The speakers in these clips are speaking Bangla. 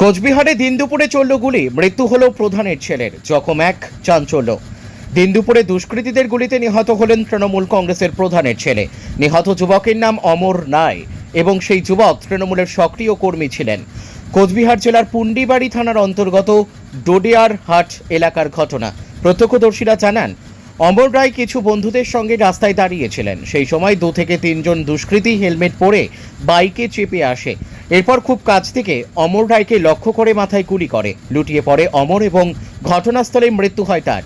কোচবিহারে দিন দুপুরে চলল গুলি। মৃত্যু হলো প্রধানের ছেলের, জখম এক, চাঞ্চল্য। দিন দুপুরে দুষ্কৃতীদের গুলিতে নিহত হলেন তৃণমূল কংগ্রেসের প্রধানের ছেলে। নিহত যুবকের নাম অমর রায় এবং সেই যুবক তৃণমূলের সক্রিয় কর্মী ছিলেন। কোচবিহার জেলার পুন্ডিবাড়ি থানার অন্তর্গত ডোডিয়ার হাট এলাকার ঘটনা। প্রত্যক্ষদর্শীরা জানান, অমর রায় কিছু বন্ধুদের সঙ্গে রাস্তায় দাঁড়িয়েছিলেন। সেই সময় দু থেকে তিনজন দুষ্কৃতী হেলমেট পরে বাইকে চেপে আসে। এরপর খুব কাছ থেকে অমর রায়কে লক্ষ্য করে মাথায় গুলি করে। লুটিয়ে পড়ে অমর এবং ঘটনাস্থলে মৃত্যু হয় তার।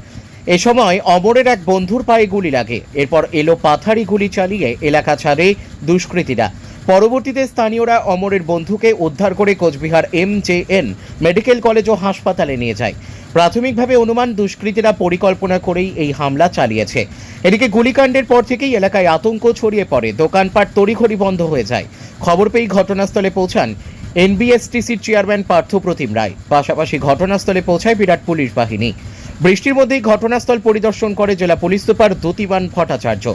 এ সময় অমরের এক বন্ধুর পায়ে গুলি লাগে। এরপর এলো পাথারি গুলি চালিয়ে এলাকা ছাড়ে দুষ্কৃতীরা। পরবর্তীতে স্থানীয়রা অমরের বন্ধুকে উদ্ধার করে Cooch Behar M J N medical college ও হাসপাতালে নিয়ে যায়। প্রাথমিকভাবে অনুমান দুষ্কৃতীরা পরিকল্পনা করেই এই হামলা চালিয়েছে। এদিকে গুলিকাণ্ডের পর থেকেই এলাকায় আতঙ্ক ছড়িয়ে পড়ে। দোকানপাট তড়িঘড়ি বন্ধ হয়ে যায়। খবর পেয়ে ঘটনাস্থলে পৌঁছান এনবিএসটিসির চেয়ারম্যান পার্থ প্রতিম রায়। পাশাপাশি ঘটনাস্থলে পৌঁছায় বিরাট পুলিশ বাহিনী। বৃষ্টির মধ্যেই ঘটনাস্থল পরিদর্শন করে জেলা পুলিশ সুপার দ্যুতিমান ভট্টাচার্য।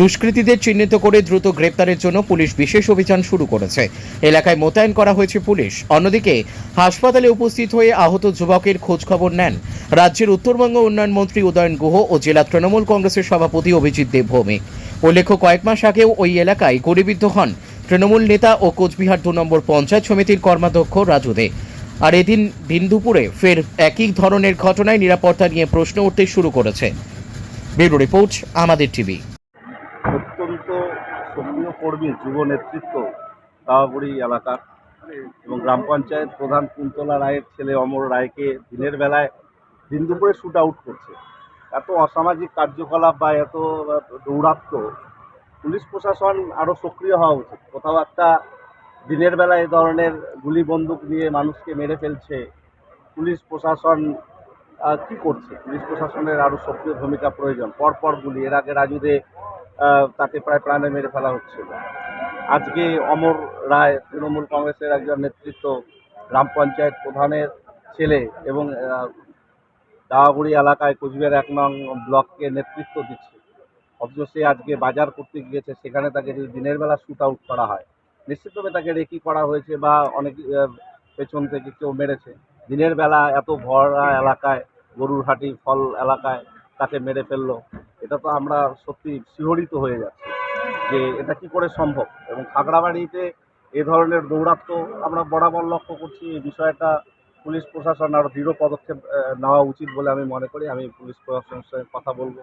দুষ্কৃতীদের চিহ্নিত করে দ্রুত গ্রেপ্তারের জন্য পুলিশ বিশেষ অভিযান শুরু করেছে। এলাকায় মোতায়েন করা হয়েছে পুলিশ। অন্যদিকে, হাসপাতালে উপস্থিত হয়ে আহত যুবকের খোঁজ খবর নেন রাজ্যের উত্তরবঙ্গ উন্নয়ন মন্ত্রী উদয়ন গুহ ও জেলা তৃণমূল কংগ্রেসের সভাপতি অভিজিৎ দেবভৌমিক উল্লেখ্য, কয়েক মাস আগেও ওই এলাকায় গুলিবিদ্ধ হন তৃণমূল নেতা ও কোচবিহার দু নম্বর পঞ্চায়েত সমিতির কর্মাধ্যক্ষ রাজু দে। আর এদিন দিন দুপুরে ফের একই ধরনের ঘটনায় নিরাপত্তা নিয়ে প্রশ্ন উঠতে শুরু করেছে। ব্যুরো রিপোর্ট, আমাদের টিভি। অত্যন্ত সক্রিয় কর্মী, যুব নেতৃত্ব এলাকার এবং গ্রাম পঞ্চায়েত প্রধান কুন্তলা রায়ের ছেলে অমর রায়কে দিনের বেলায় দিন দুপুরে শ্যুট আউট করছে। এত অসামাজিক কার্যকলাপ বা এত দৌরাত্ম পুলিশ প্রশাসন আরও সক্রিয় হওয়া উচিত। কোথাও একটা দিনের বেলা এ ধরনের গুলি বন্দুক নিয়ে মানুষকে মেরে ফেলছে, পুলিশ প্রশাসন কি করছে? পুলিশ প্রশাসনের আরও সক্রিয় ভূমিকা প্রয়োজন। পরপর গুলি। এর আগে রাজুদে তাকে প্রায় প্রাণে মেরে ফেলা হচ্ছিল। আজকে অমর রায়, তৃণমূল কংগ্রেসের একজন নেতৃত্ব, গ্রাম পঞ্চায়েত প্রধানের ছেলে এবং দাওয়াগুড়ি এলাকায় কোচবিহার এক নং ব্লককে নেতৃত্ব দিচ্ছে। অথচ সে আজকে বাজার করতে গিয়েছে, সেখানে তাকে যদি দিনের বেলা শ্যুট আউট করা হয়, নিশ্চিতভাবে তাকে রেকি করা হয়েছে বা অনেক পেছন থেকে কেউ মেরেছে। দিনের বেলা এত ভরা এলাকায়, গরুর হাটি ফল এলাকায় তাকে মেরে ফেলল, এটা তো আমরা সত্যি শিহরিত হয়ে যাচ্ছি যে এটা কি করে সম্ভব? এবং খাগড়াবাড়িতে এ ধরনের দৌরাত্ম আমরা বরাবর লক্ষ্য করছি, এই বিষয়টা পুলিশ প্রশাসন আরও দৃঢ় পদক্ষেপ নেওয়া উচিত বলে আমি মনে করি। আমি পুলিশ প্রশাসনের সঙ্গে কথা বলব।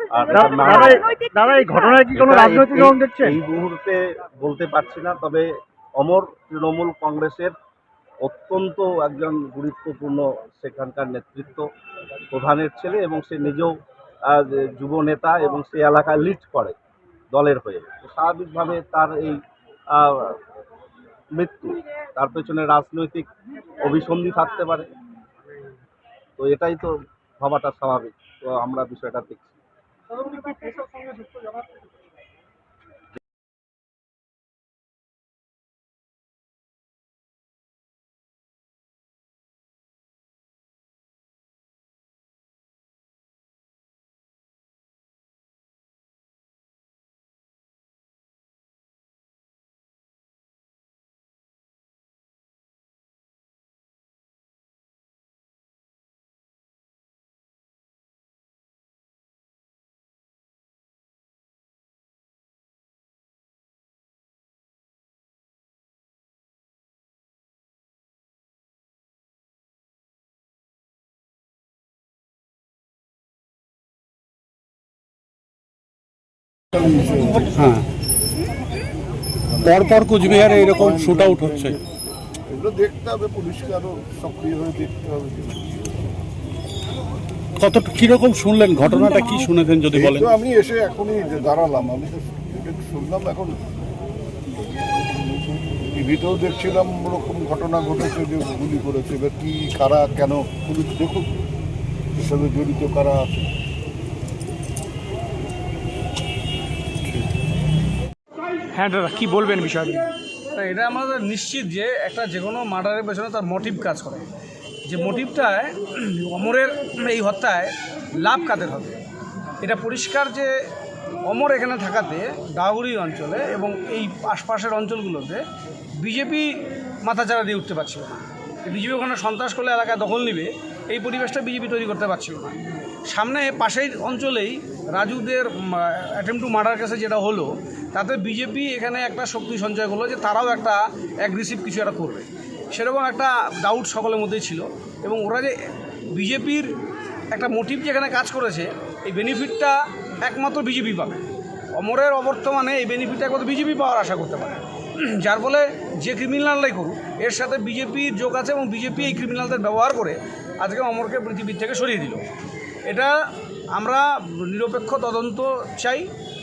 দাদা না- দাদা- দাদা এই ঘটনায় কি কোনো এটা এই- রাজনৈতিক এই- রং দেখছেন? এই মুহূর্তে বলতে পারছি না তবে অমর তৃণমূল কংগ্রেসের অত্যন্ত একজন গুরুত্বপূর্ণ সেখানকার নেতৃত্ব প্রধানের ছেলে এবং সে নিজেও যুব নেতা এবং সে এলাকায় লিড করে দলের হয়ে। তো স্বাভাবিকভাবে তার এই মৃত্যু তার পেছনে রাজনৈতিক অভিসন্ধি থাকতে পারে। তো এটাই তো ভাবাটা স্বাভাবিক। তো আমরা বিষয়টা দেখছি। सर्व হ্যাঁ। পরপর কোচবিহারে এরকম শুট আউট হচ্ছে। এগুলো দেখতে হবে পুলিশকে আরও সক্রিয় হয়ে দেখতে হবে। কত কীরকম শুনলেন? ঘটনাটা কি শুনেছেন যদি বলেন? আমি এসে এখনই যে দাঁড়ালাম। আমি তো শুনলাম এখন টিভিতেও দেখছিলাম ওরকম ঘটনা ঘটেছে যে গুলি করেছে। এবার কি কারা কেন? পুলিশ দেখুক এর সাথে জড়িত কারা আছে। হ্যাঁ দাদা, কি বলবেন বিষয়টি? তা এটা আমাদের নিশ্চিত যে একটা যে কোনো মার্ডারের পেছনে তার মোটিভ কাজ করে। যে মোটিভটায় অমরের এই হত্যায় লাভ কাদের হবে? এটা পরিষ্কার যে অমর এখানে থাকাতে ডাগুড়ি অঞ্চলে এবং এই আশপাশের অঞ্চলগুলোতে বিজেপি মাথাচাড়া দিয়ে উঠতে পারছিল না। বিজেপি ওখানে সন্ত্রাস করলে এলাকায় দখল নিবে, এই পরিবেশটা বিজেপি তৈরি করতে পারছিল না। সামনে পাশের অঞ্চলেই রাজুদের অ্যাটেম্প টু মার্ডার কেসে যেটা হলো, তাতে বিজেপি এখানে একটা শক্তি সঞ্চয় করল যে তারাও একটা অ্যাগ্রেসিভ কিছু একটা করবে। সেরকম একটা ডাউট সকলের মধ্যেই ছিল এবং ওরা যে বিজেপির একটা মোটিভ যেখানে কাজ করেছে, এই বেনিফিটটা একমাত্র বিজেপি পাবে। অমরের অবর্তমানে এই বেনিফিটটা একমাত্র বিজেপি পাওয়ার আশা করতে পারে। যার ফলে যে ক্রিমিনালরাই করুক, এর সাথে বিজেপির যোগ আছে এবং বিজেপি এই ক্রিমিনালদের ব্যবহার করে আজকে অমরকে পৃথিবীর থেকে সরিয়ে দিল। এটা আমরা নিরপেক্ষ তদন্ত চাই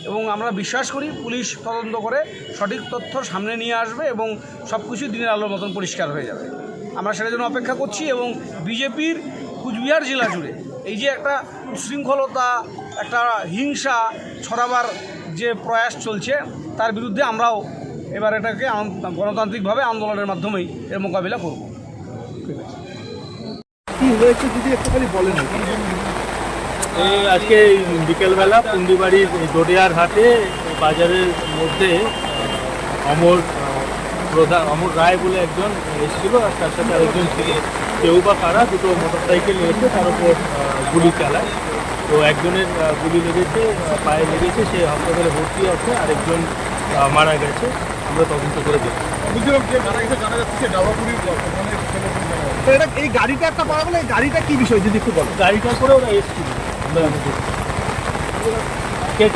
এবং আমরা বিশ্বাস করি পুলিশ তদন্ত করে সঠিক তথ্য সামনে নিয়ে আসবে এবং সব কিছু দিনের আলোর মতন পরিষ্কার হয়ে যাবে। আমরা সেটার জন্য অপেক্ষা করছি এবং বিজেপির কুচবিহার জেলা জুড়ে এই যে একটা উশৃঙ্খলতা একটা হিংসা ছড়াবার যে প্রয়াস চলছে, তার বিরুদ্ধে আমরাও এবার এটাকে গণতান্ত্রিকভাবে আন্দোলনের মাধ্যমেই এর মোকাবিলা করব। এই আজকে বিকেলবেলা পুন্ডিবাড়ির দরিয়ার হাটে বাজারের মধ্যে অমর প্রধান অমর রায় বলে একজন এসেছিল আর তার সাথে আরেকজন ছিল। কেউ বা কারা দুটো মোটর সাইকেল এসে তার উপর গুলি চালায়। তো একজনের গুলি লেগেছে পায়ে লেগেছে সে হাসপাতালে ভর্তি আছে আরেকজন মারা গেছে। আমরা তদন্ত করে দেখি এই গাড়িটা একটা পাওয়া গেলে এই গাড়িটা কি বিষয় যদি একটু বলো গাড়িটা করে ওরা এসেছিল। আমরা কে